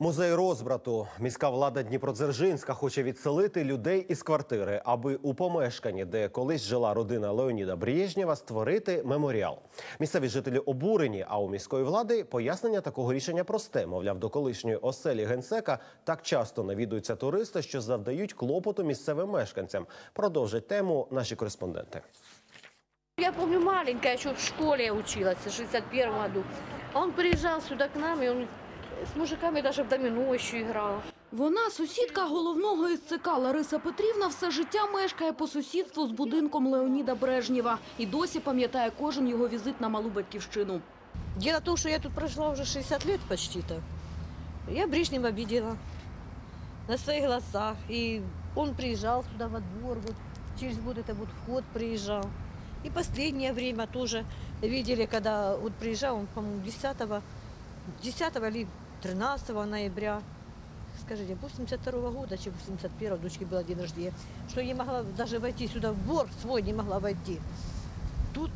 Музей розбрату. Міська влада Дніпродзержинська хоче відселити людей із квартири, аби у помешканні, де колись жила родина Леоніда Брєжнєва, створити меморіал. Місцеві жителі обурені, а у міської влади пояснення такого рішення просте. Мовляв, до колишньої оселі генсека так часто навідуються туристи, що завдають клопоту місцевим мешканцям. Продовжать тему наші кореспонденти. Я помню, маленькая, еще в школе училась, в 61 году. Он приезжал сюда к нам, и он с мужиками даже в домино еще играл. Вона, сусідка головного із ЦК Лариса Петрівна, все життя мешкає по сусідству з будинком Леоніда Брежнєва і досі пам'ятає кожен його візит на малу батьківщину. Дело в что я тут прожила уже 60 лет почти-то. Я Брежнева видела на своих глазах. И он приезжал сюда во двор, вот через вот это вот вход приезжал. И последнее время тоже видели, когда вот приезжал он, по-моему, 10, 10 или 13 ноября, скажите, 82 года, чи 81 -го, дочки было день рождения, что не могла даже войти сюда, в двор свой не могла войти. Тут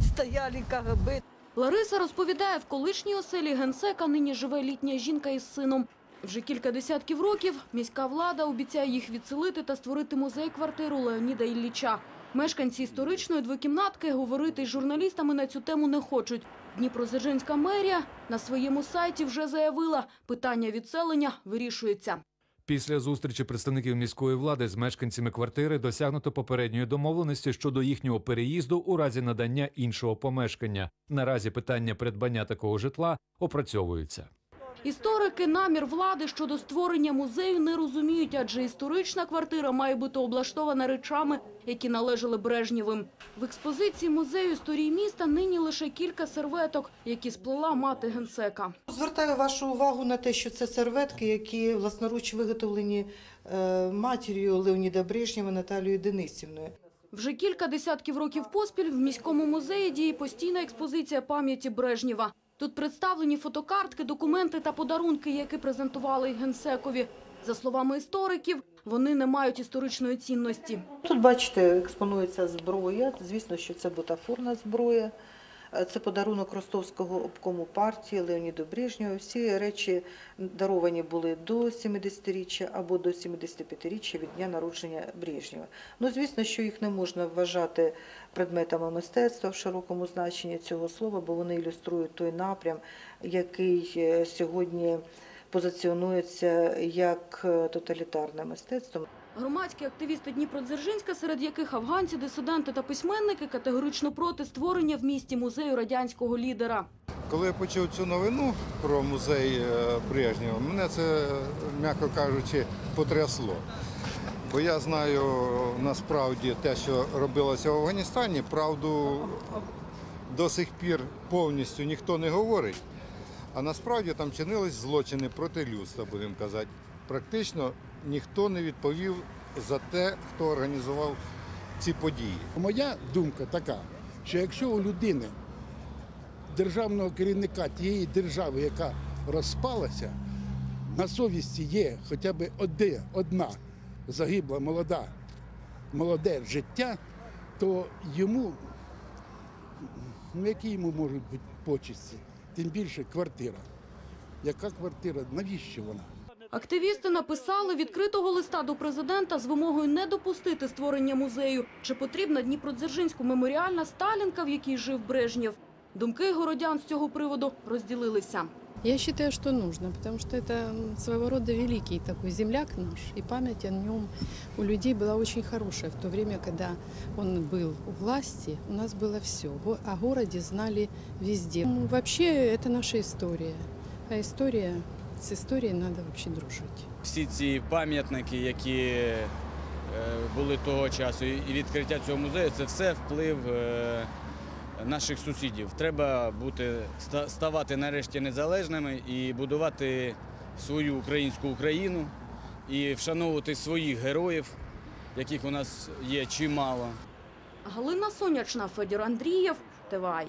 стояли КГБ. Лариса розповідає, в колишній оселі генсека нині живе літня жінка із сином. Вже кілька десятків років міська влада обіцяє їх відселити та створити музей-квартиру Леоніда Ілліча. Мешканці історичної двокімнатки говорити із журналістами на цю тему не хочуть. Дніпродзержинська мерія на своєму сайті вже заявила, питання відселення вирішується. Після зустрічі представників міської влади з мешканцями квартири досягнуто попередньої домовленості щодо їхнього переїзду у разі надання іншого помешкання. Наразі питання придбання такого житла опрацьовується. Історики намір влади щодо створення музею не розуміють, адже історична квартира має бути облаштована речами, які належали Брежнєвим. В експозиції музею історії міста нині лише кілька серветок, які сплела мати генсека. Звертаю вашу увагу на те, що це серветки, які власноруч виготовлені е, матір'ю Леоніда Брежнєва Наталією Денисівною. Вже кілька десятків років поспіль в міському музеї діє постійна експозиція пам'яті Брежнєва. Тут представлені фотокартки, документи та подарунки, які презентували генсекові. За словами істориків, вони не мають історичної цінності. Тут, бачите, експонується зброя. Звісно, що це бутафорна зброя. Це подарунок ростовського обкому партії Леоніду Брежнєву. Всі речі даровані були до 70-річчя або до 75-річчя від дня народження Брежнєва. Ну, звісно, що їх не можна вважати предметами мистецтва в широкому значенні цього слова, бо вони ілюструють той напрям, який е, сьогодні позиціонується як е, тоталітарне мистецтво. Громадські активісти Дніпродзержинська, серед яких афганці, дисиденти та письменники, категорично проти створення в місті музею радянського лідера. Коли я почув цю новину про музей е, Брежнєва, мене це, м'яко кажучи, потрясло. Бо я знаю насправді те, що робилося в Афганістані, правду до сих пір повністю ніхто не говорить. А насправді там чинились злочини проти людства, будемо казати. Практично ніхто не відповів за те, хто організував ці події. Моя думка така, що якщо у людини, державного керівника тієї держави, яка розпалася, на совісті є хоча б одне, одна загибла молода, молоде життя, то йому, ну які йому можуть бути почесті, тим більше квартира. Яка квартира? Навіщо вона? Активісти написали відкритого листа до президента з вимогою не допустити створення музею. Чи потрібна Дніпродзержинську меморіальна Сталінка, в якій жив Брежнєв? Думки городян з цього приводу розділилися. Я считаю, что нужно, потому что это м, своего рода великий такой земляк наш, и память о нем у людей была очень хорошая. В то время, когда он был у власти, у нас было все. О городе знали везде. Ну, Вообще, это наша история. А история, с историей надо вообще дружить. всі ці пам'ятники, які е, були того часу, і відкриття цього музею, це все вплив е, наших сусідів. Треба бути ставати нарешті незалежними і будувати свою українську Україну і вшановувати своїх героїв, яких у нас є чимало. Галина Сонячна, Федір Андрієв, ТВАЙ.